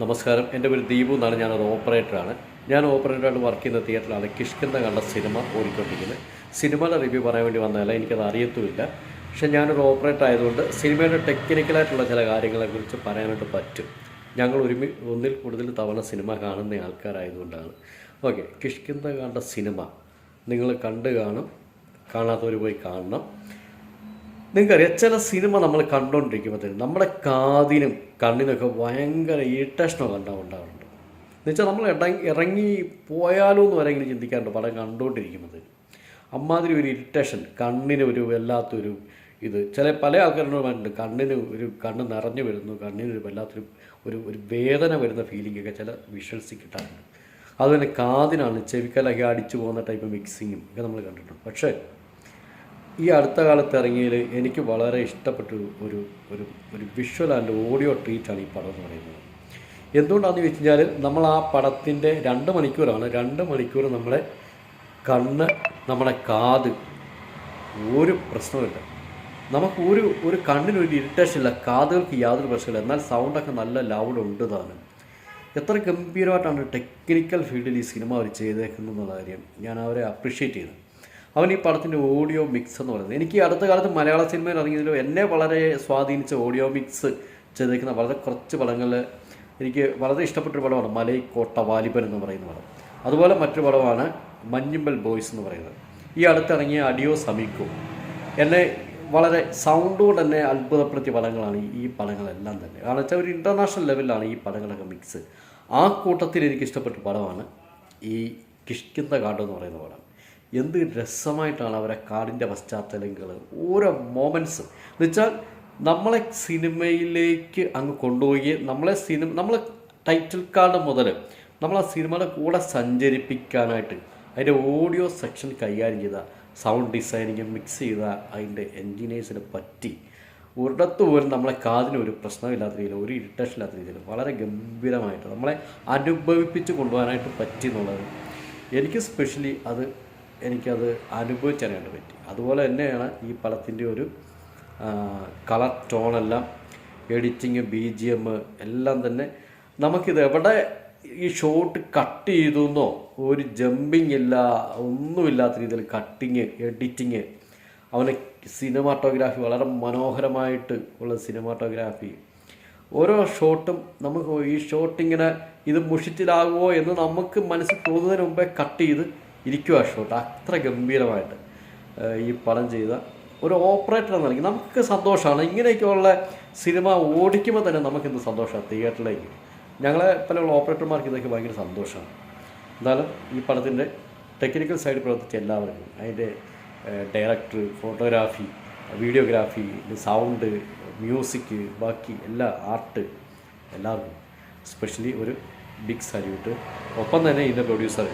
നമസ്കാരം. എന്റെ പേര് ദീപു എന്നാണ് ഞാനൊരു ഓപ്പറേറ്ററാണ്. ഞാൻ ഓപ്പറേറ്ററായിട്ട് വർക്ക് ചെയ്യുന്ന തിയേറ്ററിലാണ് കിഷ്കിന്ത കണ്ട സിനിമ ഓടിക്കൊണ്ടിരിക്കുന്നത്. സിനിമയുടെ റിവ്യൂ പറയാൻ വേണ്ടി വന്നതല്ല എനിക്കത് അറിയത്തുമില്ല. പക്ഷേ ഞാനൊരു ഓപ്പറേറ്റർ ആയതുകൊണ്ട് സിനിമയുടെ ടെക്നിക്കലായിട്ടുള്ള ചില കാര്യങ്ങളെക്കുറിച്ച് പറയാനായിട്ട് പറ്റും. ഞങ്ങൾ ഒരുമി ഒന്നിൽ കൂടുതൽ തവണ സിനിമ കാണുന്ന ആൾക്കാരായതുകൊണ്ടാണ്. ഓക്കെ കിഷ്കിന്ത കണ്ട സിനിമ നിങ്ങൾ കണ്ടു കാണും. കാണാത്തവർ പോയി കാണണം. നിങ്ങൾക്കറിയാം ചില സിനിമ നമ്മൾ കണ്ടുകൊണ്ടിരിക്കുമ്പോഴത്തേനും നമ്മുടെ കാതിനും കണ്ണിനൊക്കെ ഭയങ്കര ഇറിറ്റേഷനൊക്കെ കണ്ടാൽ ഉണ്ടാവുന്നുണ്ട് എന്നുവെച്ചാൽ നമ്മൾ ഇടങ്ങി ഇറങ്ങി പോയാലോ എന്ന് വരെ ഇങ്ങനെ ചിന്തിക്കാറുണ്ട് പടം കണ്ടുകൊണ്ടിരിക്കുന്നത് അമ്മാതിരി ഒരു ഇറിറ്റേഷൻ കണ്ണിന് ഒരു വല്ലാത്തൊരു ഇത്. ചില പല ആൾക്കാരോട് പറഞ്ഞിട്ടുണ്ട് കണ്ണിന് ഒരു കണ്ണ് നിറഞ്ഞു വരുന്നു കണ്ണിന് ഒരു വല്ലാത്തൊരു ഒരു ഒരു വേദന വരുന്ന ഫീലിംഗ് ഒക്കെ ചില വിഷ്വൽസിൽ കിട്ടാറുണ്ട്. അതുപോലെ കാതിനാണ് ചെവിക്കലൊക്കെ അടിച്ചു പോകുന്ന ടൈപ്പ് മിക്സിങ്ങും ഒക്കെ നമ്മൾ കണ്ടിട്ടുണ്ട്. പക്ഷേ ഈ അടുത്ത കാലത്ത് ഇറങ്ങിയതിൽ എനിക്ക് വളരെ ഇഷ്ടപ്പെട്ട ഒരു ഒരു ഒരു വിഷ്വൽ ആൻഡ് ഓഡിയോ ട്രീറ്റാണ് ഈ പടം എന്ന് പറയുന്നത്. എന്തുകൊണ്ടാണെന്ന് വെച്ച് കഴിഞ്ഞാൽ നമ്മൾ ആ പടത്തിന്റെ രണ്ട് മണിക്കൂറാണ് രണ്ട് മണിക്കൂർ നമ്മളെ കണ്ണ് നമ്മുടെ കാത് ഒരു പ്രശ്നമില്ല നമുക്ക് ഒരു ഒരു കണ്ണിനൊരു ഇറിറ്റേഷൻ ഇല്ല കാതുകൾക്ക് യാതൊരു പ്രശ്നമില്ല എന്നാൽ സൗണ്ടൊക്കെ നല്ല ലൗഡ് ഉണ്ട് താനും എത്ര ഗംഭീരമായിട്ടാണ് ടെക്നിക്കൽ ഫീൽഡിൽ ഈ സിനിമ അവർ ചെയ്തേക്കുന്നത് കാര്യം ഞാൻ അവരെ അപ്രിഷ്യേറ്റ് ചെയ്യുന്നു. അവൻ ഈ പടത്തിന്റെ ഓഡിയോ മിക്സ് എന്ന് പറയുന്നത്. എനിക്ക് അടുത്ത കാലത്ത് മലയാള സിനിമയിൽ ഇറങ്ങിയതിലും എന്നെ വളരെ സ്വാധീനിച്ച ഓഡിയോ മിക്സ് ചെയ്തേക്കുന്ന വളരെ കുറച്ച് പടങ്ങളിൽ എനിക്ക് വളരെ ഇഷ്ടപ്പെട്ടൊരു പടമാണ് കോട്ട വാലിബൻ എന്ന് പറയുന്ന പടം. അതുപോലെ മറ്റൊരു പടമാണ് മഞ്ഞുമ്പൽ ബോയ്സ് എന്ന് പറയുന്നത്. ഈ അടുത്തിറങ്ങിയ അഡിയോ സമീക്കോ. എന്നെ വളരെ സൗണ്ട് കൊണ്ട് തന്നെ അത്ഭുതപ്പെടുത്തിയ പടങ്ങളാണ് ഈ- പടങ്ങളെല്ലാം തന്നെ. കാരണം വെച്ചാൽ ഒരു ഇന്റർനാഷണൽ ലെവലിലാണ് ഈ പടങ്ങളൊക്കെ മിക്സ് ആ കൂട്ടത്തിൽ എനിക്ക് ഇഷ്ടപ്പെട്ട പടമാണ് ഈ കിഷ്കിന്ത കാട് എന്ന് പറയുന്ന പടം. എന്ത് രസമായിട്ടാണ് അവരെ കാടിന്റെ പശ്ചാത്തലങ്ങൾ ഓരോ മോമെന്റ്സ് എന്നുവെച്ചാൽ നമ്മളെ സിനിമയിലേക്ക് അങ്ങ് കൊണ്ടുപോയി നമ്മളെ സിനിമ നമ്മൾ ടൈറ്റിൽ കാർഡ് മുതൽ നമ്മൾ ആ സിനിമയുടെ കൂടെ സഞ്ചരിപ്പിക്കാനായിട്ട് അതിന്റെ ഓഡിയോ സെക്ഷൻ കൈകാര്യം ചെയ്ത സൗണ്ട് ഡിസൈനിങ് മിക്സ് ചെയ്ത അതിന്റെ എൻജിനീയേഴ്സിന് പറ്റി ഒരിടത്ത് പോലും നമ്മളെ കാതിന് ഒരു പ്രശ്നമില്ലാത്ത രീതിയിൽ ഒരു ഇറിറ്റേഷൻ ഇല്ലാത്ത രീതിയിൽ വളരെ ഗംഭീരമായിട്ട് നമ്മളെ അനുഭവിപ്പിച്ച് കൊണ്ടുപോകാനായിട്ട് പറ്റി എന്നുള്ളത്. എനിക്ക് സ്പെഷ്യലി അത് എനിക്കത് അനുഭവിച്ചറിയാണ്ട് പറ്റി. അതുപോലെ തന്നെയാണ് ഈ പടത്തിന്റെ ഒരു കളർ ടോണെല്ലാം എഡിറ്റിങ് ബി ജി എം എല്ലാം തന്നെ നമുക്കിത് എവിടെ ഈ ഷോട്ട് കട്ട് ചെയ്തു എന്നോ ഒരു ജമ്പിങ് ഇല്ല ഒന്നുമില്ലാത്ത രീതിയിൽ കട്ടിങ് എഡിറ്റിങ് അവന് സിനിമാറ്റോഗ്രാഫി വളരെ മനോഹരമായിട്ട് ഉള്ള സിനിമാറ്റോഗ്രാഫി ഓരോ ഷോട്ടും നമുക്ക് ഈ ഷോട്ടിങ്ങനെ ഇത് മുഷിച്ചിലാകുമോ എന്ന് നമുക്ക് മനസ്സിൽ തോന്നുന്നതിന് മുമ്പേ കട്ട് ചെയ്ത് ഇരിക്കുക ഷോട്ട്. അത്ര ഗംഭീരമായിട്ട് ഈ പടം ചെയ്ത ഒരു ഓപ്പറേറ്റർ എന്ന നിലയ്ക്ക് നമുക്ക് സന്തോഷമാണ്. ഇങ്ങനെയൊക്കെയുള്ള സിനിമ ഓടിക്കുമ്പോൾ തന്നെ നമുക്കിന്ന് സന്തോഷമാണ് തിയേറ്ററിലേക്ക്. ഞങ്ങളെ പല ഓപ്പറേറ്റർമാർക്ക് ഇതൊക്കെ ഭയങ്കര സന്തോഷമാണ്. എന്തായാലും ഈ പടത്തിന്റെ ടെക്നിക്കൽ സൈഡ് പ്രവർത്തിച്ച എല്ലാവർക്കും അതിന്റെ director photography videography sound music ബാക്കി എല്ലാ ആർട്ട് എല്ലാവർക്കും. സ്പെഷ്യലി ഒരു ബിഗ് സല്യൂട്ട്. ഒപ്പം തന്നെ ഇതിന്റെ പ്രൊഡ്യൂസർ